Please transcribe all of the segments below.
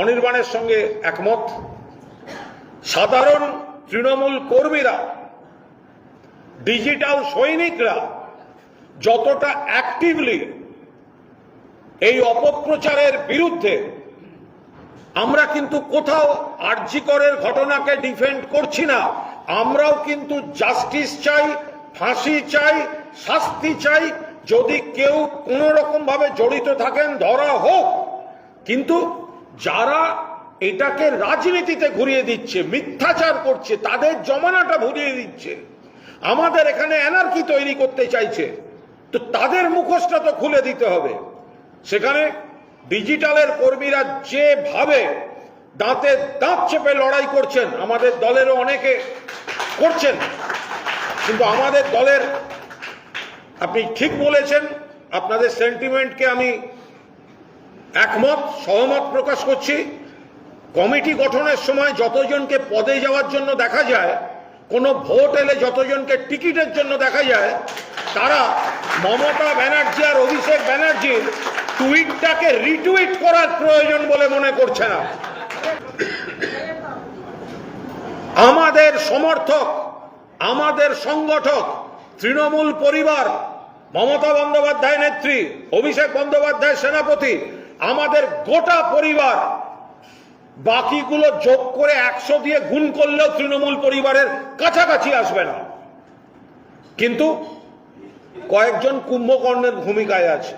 অনির্বাণের সঙ্গে একমত। সাধারণ তৃণমূল কর্মীরা, ডিজিটাল সৈনিকরা যতটা অ্যাক্টিভলি এই অপপ্রচারের বিরুদ্ধে, আমরা কিন্তু কোথাও আর্যিকরের ঘটনাকে ডিফেন্ড করছি না। আমরাও কিন্তু জাস্টিস চাই, ফাঁসি চাই, শাস্তি চাই। যদি কেউ কোনো রকম ভাবে জড়িত থাকেন, ধরা হোক। কিন্তু যারা এটাকে রাজনীতিতে ঘুরিয়ে দিচ্ছে, মিথ্যাচার করছে, তাদের জমানাটা ঘুরিয়ে দিচ্ছে। আমাদের এখানে এনার্কি তৈরি করতে চাইছে, তো তাদের মুখোশটা তো খুলে দিতে হবে। সেখানে ডিজিটালের কর্মীরা যেভাবে দাঁতে দাঁত চেপে লড়াই করছেন, আমাদের দলেরও অনেকে করছেন। কিন্তু আমাদের দলের, আপনি ঠিক বলেছেন, আপনাদের সেন্টিমেন্টকে আমি একমত, সহমত প্রকাশ করছি। কমিটি গঠনের সময় যতজনকে পদে যাওয়ার জন্য দেখা যায়, কোনো ভোট এলে যতজনকে টিকিটের জন্য দেখা যায়, তারা মমতা ব্যানার্জি আর অভিষেক ব্যানার্জির টুইটটাকে রিটুইট করার প্রয়োজন বলে মনে করছে না। আমাদের সমর্থক, আমাদের সংগঠক, তৃণমূল পরিবার, মমতা বন্দ্যোপাধ্যায় নেত্রী, অভিষেক বন্দ্যোপাধ্যায় সেনাপতি আমাদের গোটা পরিবার বাকিগুলো যোগ করে একশো দিয়ে গুণ করলেও তৃণমূল পরিবারের কাছাকাছি আসবে না। কিন্তু কয়েকজন কুম্ভকর্ণের ভূমিকায় আছে।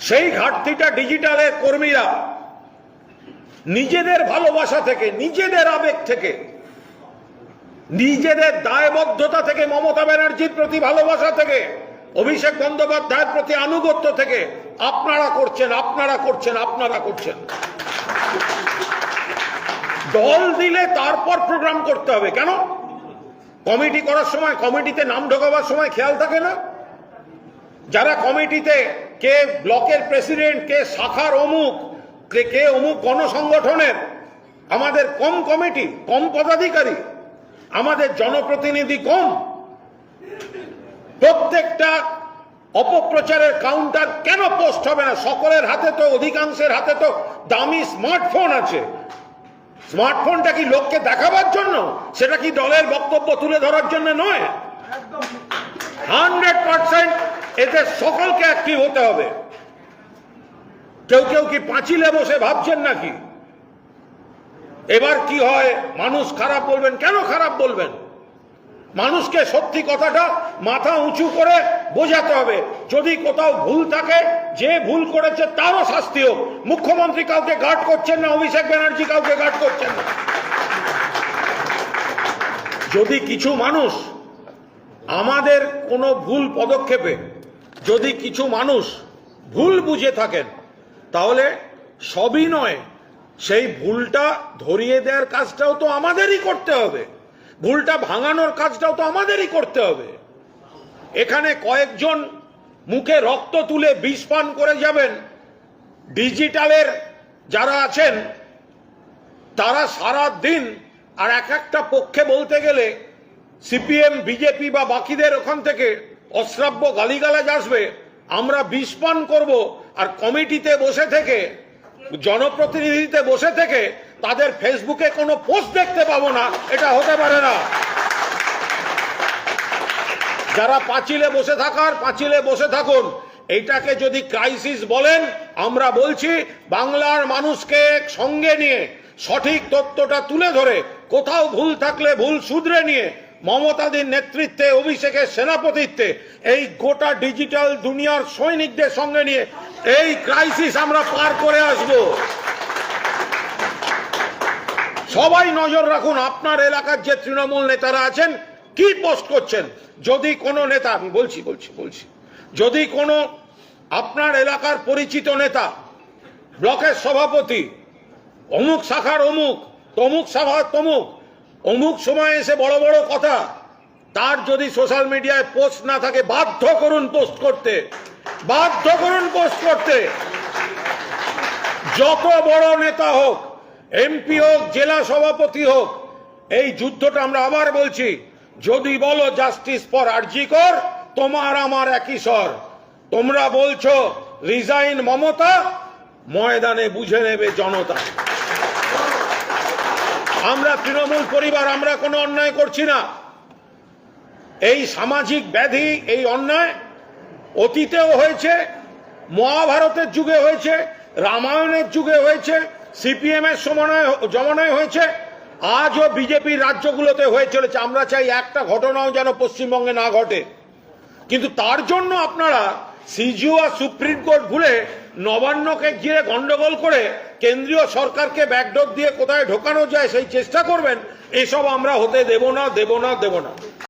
সেই ঘাটতিটা ডিজিটালের কর্মীরা নিজেদের ভালোবাসা থেকে, নিজেদের আবেগ থেকে, নিজেদের দায়বদ্ধতা থেকে, মমতা ব্যানার্জির প্রতি ভালোবাসা থেকে অভিষেক বন্দ্যোপাধ্যায়ের প্রতি আনুগত্য থেকে আপনারা করছেন আপনারা করছেন আপনারা করছেন। দল দিলে তারপর প্রোগ্রাম করতে হবে, কেন? কমিটি করার সময়, কমিটিতে নাম ঢোকাবার সময় খেয়াল থাকে না? যারা কমিটিতে কে ব্লকের প্রেসিডেন্ট কে শাখার অমুক কে অমুক গণসংগঠনের, আমাদের কম কমিটি, কম পদাধিকারী, আমাদের জনপ্রতিনিধি কম। প্রত্যেকটা অপপ্রচারের কাউন্টার কেন পোস্ট হবে না? সকলের হাতে তো, অধিকাংশের হাতে তো দামি স্মার্টফোন আছে। স্মার্টফোনটা কি লোককে দেখাবার জন্য? সেটা কি দলের বক্তব্য তুলে ধরার জন্য নয়? হান্ড্রেড পার্সেন্ট এতে সকলকে অ্যাক্টিভ হতে হবে। কেউ কেউ কি পাঁচিলে বসে ভাবছেন নাকি? এবার কি হয়? মানুষ খারাপ বলবেন, কেন খারাপ বলবেন? মানুষকে সত্যি কথাটা মাথা উঁচু করে বোঝাতে হবে। যদি কোথাও ভুল থাকে, যে ভুল করেছে তারও শাস্তি হোক। মুখ্যমন্ত্রী কাউকে গার্ড করছেন না, অভিষেক ব্যানার্জি কাউকে গার্ড করছেন না। যদি কিছু মানুষ আমাদের কোনো ভুল পদক্ষেপে যদি কিছু মানুষ ভুল বুঝে থাকেন, তাহলে সবই নয়, সেই ভুলটা ধরিয়ে দেওয়ার কাজটাও তো আমাদেরই করতে হবে। ভুলটা ভাঙানোর কাজটাও তো আমাদেরই করতে হবে। এখানে কয়েকজন মুখে রক্ত তুলে বিষ পান করে যাবেন, ডিজিটালের যারা আছেন, তারা সারা দিন আর এক একটা পক্ষে বলতে গেলে সিপিএম, বিজেপি বা বাকিদের ওখান থেকে অশ্রাব্য গালিগালাজ আসবে। আমরা বিষ পান করব, আর কমিটিতে বসে থেকে, জনপ্রতিনিধিতে বসে থেকে তাদের ফেসবুকে কোনো পোস্ট দেখতে পাবো না, এটা হতে পারে না। যারা পাঁচিলে বসে থাকার, পাঁচিলে বসে থাকুন। এইটাকে যদি ক্রাইসিস বলেন, আমরা বলছি বাংলার মানুষকে সঙ্গে নিয়ে, সঠিক তথ্যটা তুলে ধরে, কোথাও ভুল থাকলে ভুল শুধরে নিয়ে, মমতাদির নেতৃত্বে, অভিষেকের সেনাপতিত্বে, এই গোটা ডিজিটাল দুনিয়ার সৈনিকদের সঙ্গে নিয়ে, এই ক্রাইসিস আমরা পার করে আসব। সবাই নজর রাখুন, আপনার এলাকার যে তৃণমূল নেতারা আছেন, কি পোস্ট করছেন? যদি কোনো নেতা, আমি বলছি বলছি বলছি, যদি কোনো আপনার এলাকার পরিচিত নেতা, ব্লকের সভাপতি, অমুক শাখার অমুক, তমুক শাখার তমুক, অমুক সময় এসে বড় বড় কথা, তার যদি সোশ্যাল মিডিয়ায় পোস্ট না থাকে, বাধ্য করুন পোস্ট করতে, বাধ্য করুন পোস্ট করতে। যত বড় নেতা হোক এমপি হোক, জেলা সভাপতি হোক, এই যুদ্ধটা আমরা আবার বলছি, যদি বলো জাস্টিস ফর আরজি কর তোমার আমার একই স্বর। তোমরা বলছো রিজাইন মমতা, ময়দানে বুঝে নেবে জনতা। আমরা তৃণমূল পরিবার, আমরা কোনো অন্যায় করছি না। এই সামাজিক ব্যাধি, এই অন্যায় অতীতেও হয়েছে, মহাভারতের যুগে হয়েছে, রামায়ণের যুগে হয়েছে সিপিএম এর সময় জমানায় হয়েছে। আজও বিজেপির রাজ্যগুলোতে হয়ে চলেছে। আমরা চাই একটা ঘটনাও যেন পশ্চিমবঙ্গে না ঘটে। কিন্তু তার জন্য আপনারা সিজিও আর সুপ্রিম কোর্ট ভুলে নবান্নকে ঘিরে গন্ডগোল করে কেন্দ্রীয় সরকারকে ব্যাকডোর দিয়ে কোথায় ঢোকানো যায় সেই চেষ্টা করবেন, এসব আমরা হতে দেব না দেব না দেব না।